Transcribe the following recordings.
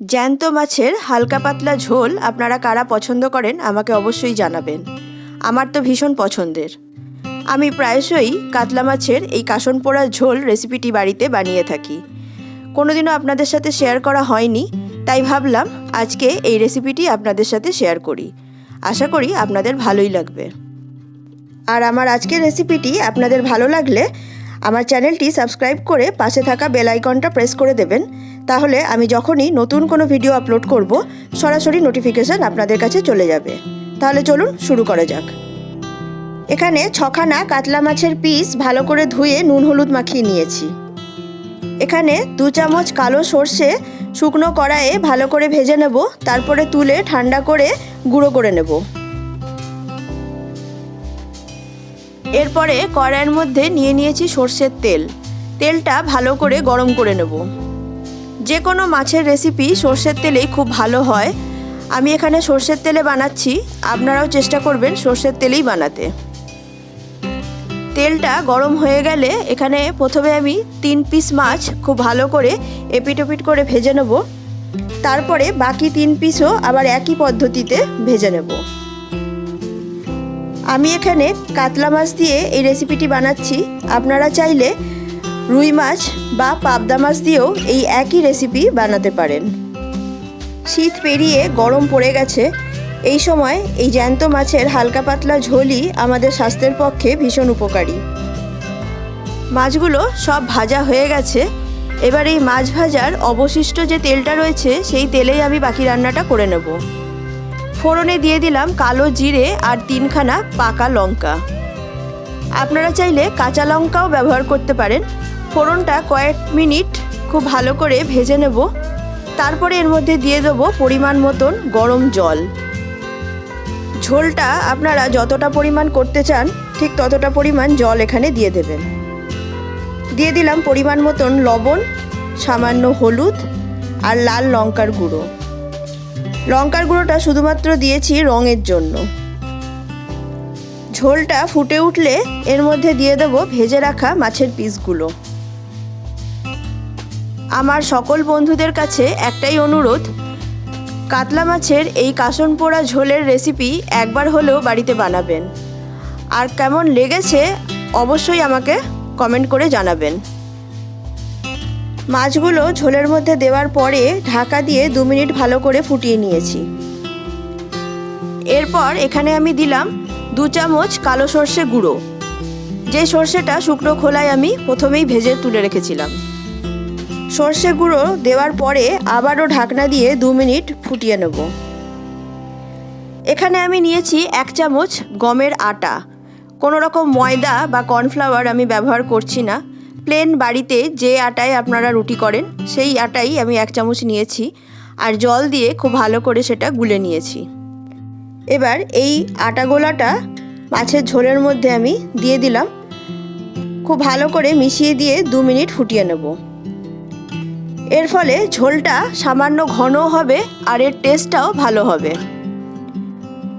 জ্যান্ত মাছের হালকা পাতলা ঝোল আপনারা কারা পছন্দ করেন আমাকে অবশ্যই জানাবেন। আমার তো ভীষণ পছন্দের। আমি প্রায়শই কাতলা মাছের এই কাসন পোড়া ঝোল রেসিপিটি বাড়িতে বানিয়ে থাকি। কোনোদিনও আপনাদের সাথে শেয়ার করা হয়নি, তাই ভাবলাম আজকে এই রেসিপিটি আপনাদের সাথে শেয়ার করি। আশা করি আপনাদের ভালোই লাগবে। আর আমার আজকের রেসিপিটি আপনাদের ভালো লাগলে আমার চ্যানেলটি সাবস্ক্রাইব করে পাশে থাকা বেল আইকনটা প্রেস করে দেবেন। তাহলে আমি যখনই নতুন কোনো ভিডিও আপলোড করব, সরাসরি নোটিফিকেশান আপনাদের কাছে চলে যাবে। তাহলে চলুন শুরু করা যাক। এখানে ছখানা কাতলা মাছের পিস ভালো করে ধুয়ে নুন হলুদ মাখিয়ে নিয়েছি। এখানে দু চামচ কালো সর্ষে শুকনো কড়াইয়ে ভালো করে ভেজে নেব, তারপরে তুলে ঠান্ডা করে গুঁড়ো করে নেব। এরপরে কড়াইয়ের মধ্যে নিয়ে নিয়েছি সর্ষের তেল। তেলটা ভালো করে গরম করে নেব। যে কোনো মাছের রেসিপি সর্ষের তেলেই খুব ভালো হয়। আমি এখানে সর্ষের তেলে বানাচ্ছি। আপনারাও চেষ্টা করবেন সর্ষের তেলেই বানাতে। তেলটা গরম হয়ে গেলে এখানে প্রথমে আমি তিন পিস মাছ খুব ভালো করে এপিট ওপিট করে ভেজে নেব। তারপরে বাকি তিন পিসও আবার একই পদ্ধতিতে ভেজে নেব। আমি এখানে কাতলা মাছ দিয়ে এই রেসিপিটি বানাচ্ছি। আপনারা চাইলে রুই মাছ বা পাবদা মাছ দিয়েও এই একই রেসিপি বানাতে পারেন। শীত পেরিয়ে গরম পড়ে গেছে। এই সময় এই জ্যান্ত মাছের হালকা পাতলা ঝোলই আমাদের স্বাস্থ্যের পক্ষে ভীষণ উপকারী। মাছগুলো সব ভাজা হয়ে গেছে। এবার এই মাছ ভাজার অবশিষ্ট যে তেলটা রয়েছে, সেই তেলেই আমি বাকি রান্নাটা করে নেব। ফোড়নে দিয়ে দিলাম কালো জিরে আর তিনখানা পাকা লঙ্কা। আপনারা চাইলে কাঁচা লঙ্কাও ব্যবহার করতে পারেন। ফোড়নটা কয়েক মিনিট খুব ভালো করে ভেজে নেব। তারপরে এর মধ্যে দিয়ে দেবো পরিমাণ মতন গরম জল। ঝোলটা আপনারা যতটা পরিমাণ করতে চান, ঠিক ততটা পরিমাণ জল এখানে দিয়ে দেবেন। দিয়ে দিলাম পরিমাণ মতন লবণ, সামান্য হলুদ আর লাল লঙ্কার গুঁড়ো। লঙ্কার গুঁড়োটা শুধুমাত্র দিয়েছি রঙের জন্য। ঝোলটা ফুটে উঠলে এর মধ্যে দিয়ে দেবো ভেজে রাখা মাছের পিসগুলো। আমার সকল বন্ধুদের কাছে একটাই অনুরোধ, কাতলা মাছের এই কাসন পোড়া ঝোলের রেসিপি একবার হলেও বাড়িতে বানাবেন। আর কেমন লেগেছে অবশ্যই আমাকে কমেন্ট করে জানাবেন। মাছগুলো ঝোলের মধ্যে দেওয়ার পরে ঢাকা দিয়ে দু মিনিট ভালো করে ফুটিয়ে নিয়েছি। এরপর এখানে আমি দিলাম দু চামচ কালো সর্ষে গুঁড়ো। যে সর্ষেটা শুকনো খোলায় আমি প্রথমেই ভেজে তুলে রেখেছিলাম। সর্ষে গুঁড়ো দেওয়ার পরে আবারও ঢাকনা দিয়ে দু মিনিট ফুটিয়ে নেব। এখানে আমি নিয়েছি এক চামচ গমের আটা। কোনো রকম ময়দা বা কর্নফ্লাওয়ার আমি ব্যবহার করছি না। প্লেন বাড়িতে যে আটায় আপনারা রুটি করেন, সেই আটাই আমি এক চামচ নিয়েছি আর জল দিয়ে খুব ভালো করে সেটা গুলে নিয়েছি। এবার এই আটা গোলাটা মাছের ঝোলের মধ্যে আমি দিয়ে দিলাম। খুব ভালো করে মিশিয়ে দিয়ে দু মিনিট ফুটিয়ে নেব। এর ফলে ঝোলটা সামান্য ঘনও হবে আর এর টেস্টটাও ভালো হবে।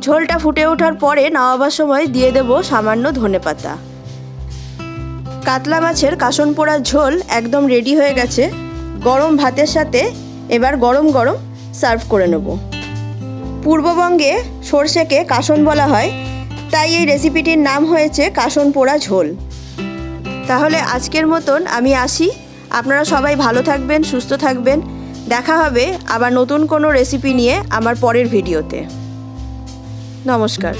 ঝোলটা ফুটে ওঠার পরে নামাবার সময় দিয়ে দেব সামান্য ধনে পাতা কাতলা মাছের কাসন পোড়ার ঝোল একদম রেডি হয়ে গেছে। গরম ভাতের সাথে এবার গরম গরম সার্ভ করে নেব। পূর্ববঙ্গে সর্ষেকে কাসন বলা হয়, তাই এই রেসিপিটির নাম হয়েছে কাসন পোড়া ঝোল। তাহলে আজকের মতন আমি আসি। আপনারা সবাই ভালো থাকবেন, সুস্থ থাকবেন। দেখা হবে আবার নতুন কোনো রেসিপি নিয়ে আমার পরের ভিডিওতে নমস্কার।